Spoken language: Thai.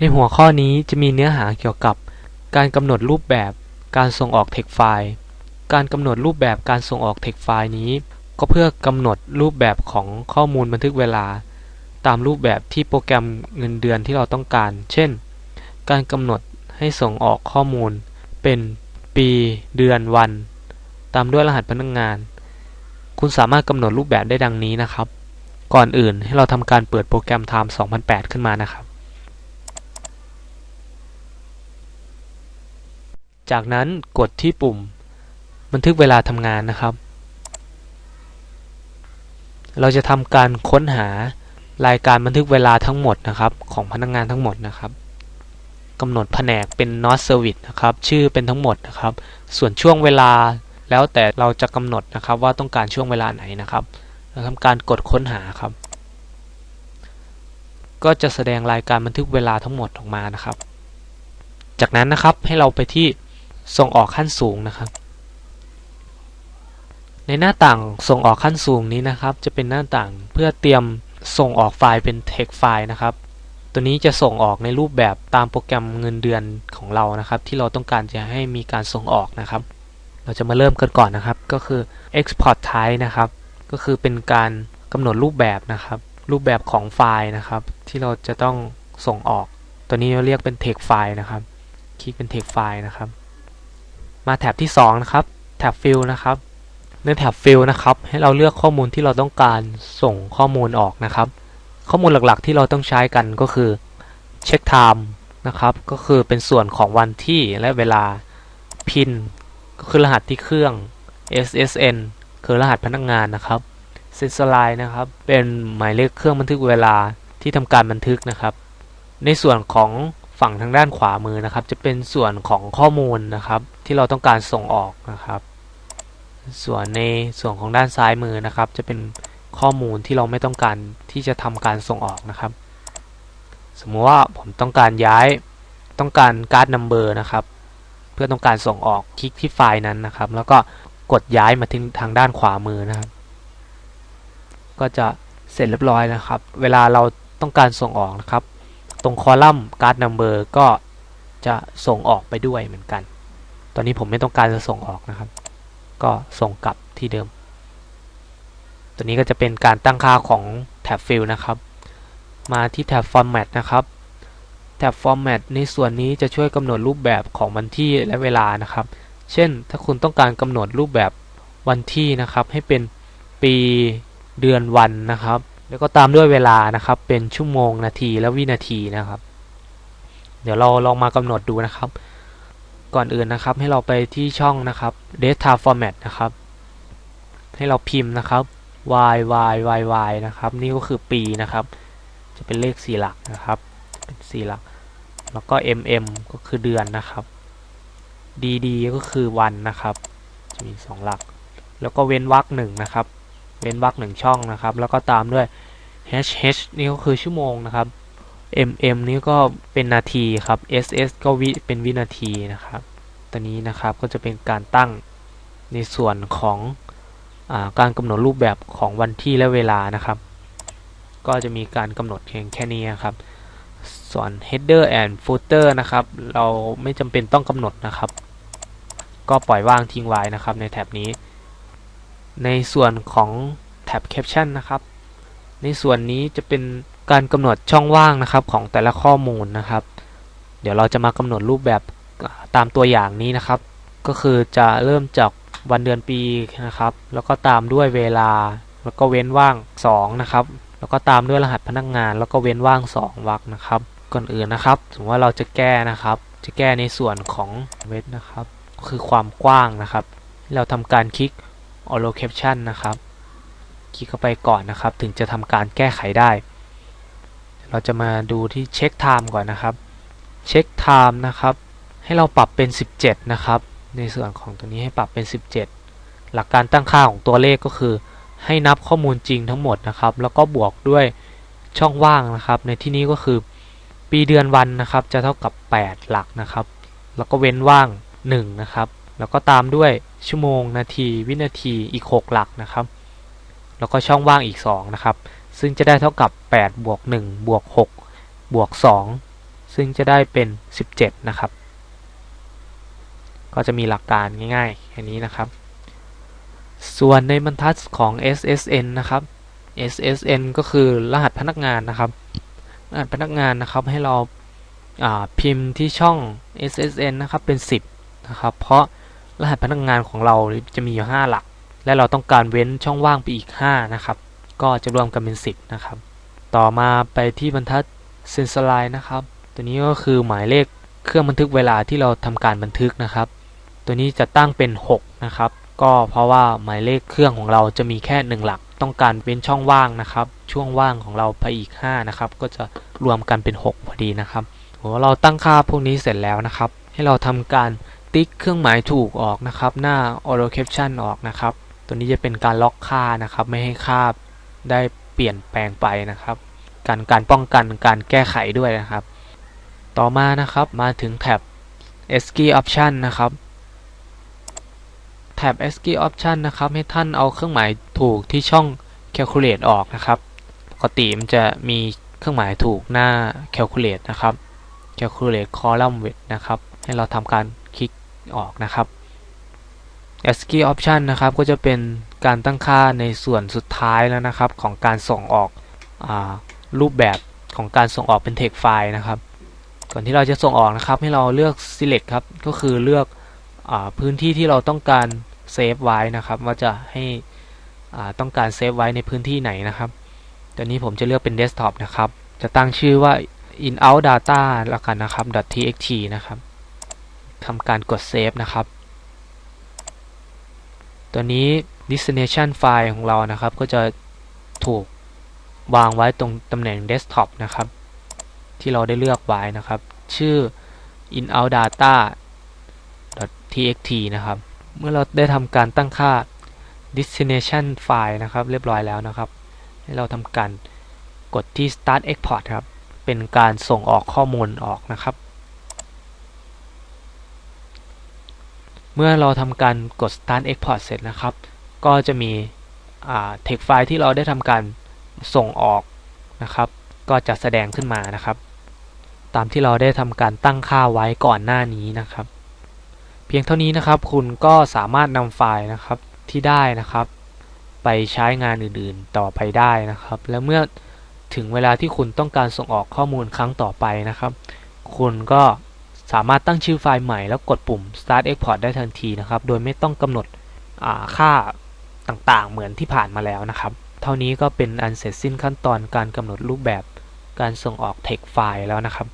ในหัวข้อนี้จะมีเนื้อหาเกี่ยวกับ การกำหนดรูปแบบการส่งออก text ไฟล์ การกำหนดรูปแบบการส่งออก text ไฟล์นี้ ก็เพื่อกำหนดรูปแบบของข้อมูลบันทึกเวลา ตามรูปแบบที่โปรแกรมเงินเดือนที่เราต้องการ เช่น การกำหนดให้ส่งออกข้อมูล เป็นปีเดือนวัน ตามด้วยรหัสพนักงงาน คุณสามารถกำหนดรูปแบบได้ดังนี้นะครับ ก่อนอื่นให้เราทำการเปิดโปรแกรม Time 2008 ขึ้นมานะครับ จากนั้นกดที่ปุ่ม บันทึกเวลาทำงานนะครับ เราจะทำการค้นหารายการบันทึกเวลาทั้งหมดนะครับ ของพนักงงานทั้งหมดนะครับกำหนดแผนกเป็น not service นะครับ ชื่อเป็นทั้งหมดนะครับ ส่วนช่วงเวลาแล้วแต่เราจะกำหนดนะครับว่าต้องการช่วงเวลาไหนนะครับเราทำการกดค้นหาครับ ก็จะแสดงรายการบันทึกเวลาทั้งหมดออกมานะครับ จากนั้นนะครับให้เราไปที่ ส่งออกขั้นสูงนะครับ ในหน้าต่างส่งออกขั้นสูงนี้นะครับ จะเป็นหน้าต่างเพื่อเตรียมส่งออกไฟล์เป็น text ไฟล์นะครับ ตัวนี้จะส่งออกในรูปแบบตามโปรแกรมเงินเดือนของเรานะครับ ที่เราต้องการจะให้มีการส่งออกนะครับ เราจะมาเริ่มกันก่อนนะครับ ก็คือ export type นะครับ ก็คือเป็นการกำหนดรูปแบบนะครับ รูปแบบของไฟล์นะครับ ที่เราจะต้องส่งออก ตัวนี้เราเรียกเป็น text ไฟล์นะครับ คลิกเป็น text ไฟล์นะครับ มาแท็บที่2นะครับแท็บ fill นะครับในแท็บ fill นะครับ ให้เราเลือกข้อมูลที่เราต้องการส่งข้อมูลออกนะครับ ข้อมูลหลักๆที่เราต้องใช้กันก็คือ check time นะครับ ก็คือเป็นส่วนของวันที่และเวลา pin ก็คือรหัสที่เครื่อง SSN คือรหัสพนักงานนะครับ s e n s o r line นะครับ เป็นหมายเลขเครื่องบันทึกเวลาที่ทำการบันทึกนะครับ ในส่วนของ ฝั่งทางด้านขวามือนะครับ จะเป็นส่วนของข้อมูลนะครับ ที่เราต้องการส่งออกนะครับ ส่วนในส่วนของด้านซ้ายมือนะครับ จะเป็นข้อมูลที่เราไม่ต้องการที่จะทำการส่งออกนะครับ สมมติว่าผมต้องการย้ายต้องการการ์ดนัมเบอร์นะครับ เพื่อต้องการส่งออกคลิกที่ไฟล์นั้นนะครับ แล้วก็กดย้ายมาถึงทางด้านขวามือนะครับ ก็จะเสร็จเรียบร้อยนะครับ เวลาเราต้องการส่งออกนะครับ ตรงคอลัมน์การ์ดนัมเบอร์ก็จะส่งออกไปด้วยเหมือนกัน ตอนนี้ผมไม่ต้องการจะส่งออกนะครับ ก็ส่งกลับที่เดิม ตัวนี้ก็จะเป็นการตั้งค่าของแท็บ Fill นะครับ มาที่แท็บ Format นะครับ แท็บ Format ในส่วนนี้จะช่วยกำหนดรูปแบบของวันที่และเวลานะครับ เช่น ถ้าคุณต้องการกำหนดรูปแบบวันที่นะครับ ให้เป็นปีเดือนวันนะครับ แล้วก็ตามด้วยเวลานะครับ เป็นชั่วโมงนาทีและวินาทีนะครับ เดี๋ยวเราลองมากำหนดดูนะครับ ก่อนอื่นนะครับให้เราไปที่ช่องนะครับ data format นะครับ ให้เราพิมพ์นะครับ y y y y นะครับ นี่ก็คือปีนะครับ จะเป็นเลข4หลักนะครับเป็น4หลัก แล้วก็ mm ก็คือเดือนนะครับ dd ก็คือวันนะครับ จะมี2หลัก แล้วก็เว้นวรรคหนึ่งนะครับ เว้นวรรคหนึ่งช่องนะครับ แล้วก็ตามด้วย hh นี่ก็คือชั่วโมงนะครับ mm นี่ก็เป็นนาทีครับ ss ก็วิเป็นวินาทีนะครับตัวนี้นะครับก็จะเป็นการตั้งในส่วนของอการกำหนดรูปแบบของวันที่และเวลานะครับ ก็จะมีการกำหนดเพียงแค่นี้ครับ ส่วน header and footer นะครับ เราไม่จำเป็นต้องกำหนดนะครับ ก็ปล่อยว่างทิ้งไว้นะครับในแท็บนี้ ในส่วนของแท็บ caption นะครับ ในส่วนนี้จะเป็นการกำหนดช่องว่างนะครับของแต่ละข้อมูลนะครับ เดี๋ยวเราจะมากำหนดรูปแบบตามตัวอย่างนี้นะครับ ก็คือจะเริ่มจากวันเดือนปีนะครับ แล้วก็ตามด้วยเวลา แล้วก็เว้นว่าง 2 นะครับ แล้วก็ตามด้วยรหัสพนักงาน แล้วก็เว้นว่าง 2วรรคนะครับ ก่อนอื่นนะครับ สมมติว่าเราจะแก้นะครับ จะแก้ในส่วนของเวทนะครับก็คือความกว้างนะครับ เราทำการคลิก Auto Caption นะครับ คลิกเข้าไปก่อนนะครับ ถึงจะทำการแก้ไขได้ เราจะมาดูที่เช็คไทม์ก่อนนะครับ เช็คไทม์นะครับ ให้เราปรับเป็น 17 นะครับ ในส่วนของตัวนี้ให้ปรับเป็น 17 หลักการตั้งค่าของตัวเลขก็คือ ให้นับข้อมูลจริงทั้งหมดนะครับ แล้วก็บวกด้วยช่องว่างนะครับ ในที่นี้ก็คือปีเดือนวันนะครับ จะเท่ากับ 8 หลักนะครับ แล้วก็เว้นว่าง 1 นะครับ แล้วก็ตามด้วยชั่วโมง นาที วินาทีอีก 6 หลักนะครับ แล้วก็ช่องว่างอีก 2 นะครับ ซึ่งจะได้เท่ากับ 8 บวก 1 บวก 6 บวก 2 ซึ่งจะได้เป็น 17 นะครับ ก็จะมีหลักการง่ายๆ แค่นี้นะครับ ส่วนในบรรทัดของ SSN นะครับ SSN ก็คือรหัสพนักงานนะครับ รหัสพนักงานนะครับให้เราพิมพ์ที่ช่อง SSN นะครับเป็น 10 นะครับ เพราะ รหัสพนักงานของเราจะมีอยู่ 5 หลัก และเราต้องการเว้นช่องว่างไปอีก 5 นะครับ ก็จะรวมกันเป็น 10 นะครับ ต่อมาไปที่บรรทัด s e n s o r i นะครับ ตัวนี้ก็คือหมายเลขเครื่องบันทึกเวลาที่เราทำการบันทึกนะครับ ตัวนี้จะตั้งเป็น 6 นะครับ ก็เพราะว่าหมายเลขเครื่องของเราจะมีแค่ 1 หลัก ต้องการเว้นช่องว่างนะครับ ช่วงว่างของเราไปอีก 5 นะครับ ก็จะรวมกันเป็น 6 พอดีนะครับโหเราตั้งค่าพวกนี้เสร็จแล้วนะครับ ให้เราทำการ ติ๊กเครื่องหมายถูกออกนะครับ หน้า auto caption ออกนะครับ ตัวนี้จะเป็นการล็อกค่านะครับ ไม่ให้ค่าได้เปลี่ยนแปลงไปนะครับ การการป้องกันการแก้ไขด้วยนะครับ ต่อมานะครับมาถึงแท็บ ASCII option นะครับแท็บ ASCII option นะครับให้ท่านเอาเครื่องหมายถูกที่ช่อง calculate ออกนะครับปกติมันจะมีเครื่องหมายถูกหน้า calculate นะครับ calculate column width นะครับ ให้เราทำการ ออกนะครับ ASCII option นะครับก็จะเป็นการตั้งค่าในส่วนสุดท้ายแล้วนะครับ ของการส่งออกอรูปแบบของการส่งออกเป็น text file นะครับ ก่อนที่เราจะส่งออกนะครับให้เราเลือก select ครับก็คือเลือกอพื้นที่ที่เราต้องการเซฟไว้นะครับว่าจะให้ต้องการเซฟไว้ในพื้นที่ไหนนะครับตัวนี้ผมจะเลือกเป็น desktop นะครับ จะตั้งชื่อว่า in out data แล้วกันนะครับ .txt นะครับ ทำการกด save นะครับ ตัวนี้ destination file ของเรานะครับ ก็จะถูกวางไว้ตรงตำแหน่ง desktop นะครับ ที่เราได้เลือกไว้นะครับ ชื่อ in out data .txt นะครับ เมื่อเราได้ทำการตั้งค่า destination file นะครับ เรียบร้อยแล้วนะครับ ให้เราทำการกดที่ start export ครับ เป็นการส่งออกข้อมูลออกนะครับ เมื่อเราทำการกด start export เสร็จนะครับ ก็จะมี text file ที่เราได้ทำการส่งออกนะครับ ก็จะแสดงขึ้นมานะครับ ตามที่เราได้ทำการตั้งค่าไว้ก่อนหน้านี้นะครับ เพียงเท่านี้นะครับคุณก็สามารถนำไฟล์นะครับที่ได้นะครับ ไปใช้งานอื่นๆต่อไปได้นะครับ และเมื่อถึงเวลาที่คุณต้องการส่งออกข้อมูลครั้งต่อไปนะครับ คุณก็ สามารถตั้งชื่อไฟล์ใหม่แล้วกดปุ่ม start export ได้ทันทีนะครับ โดยไม่ต้องกำหนดค่าต่างๆ เหมือนที่ผ่านมาแล้วนะครับ เท่านี้ก็เป็นอันเสร็จสิ้นขั้นตอนการกำหนดรูปแบบการส่งออก text ไฟล์แล้วนะครับ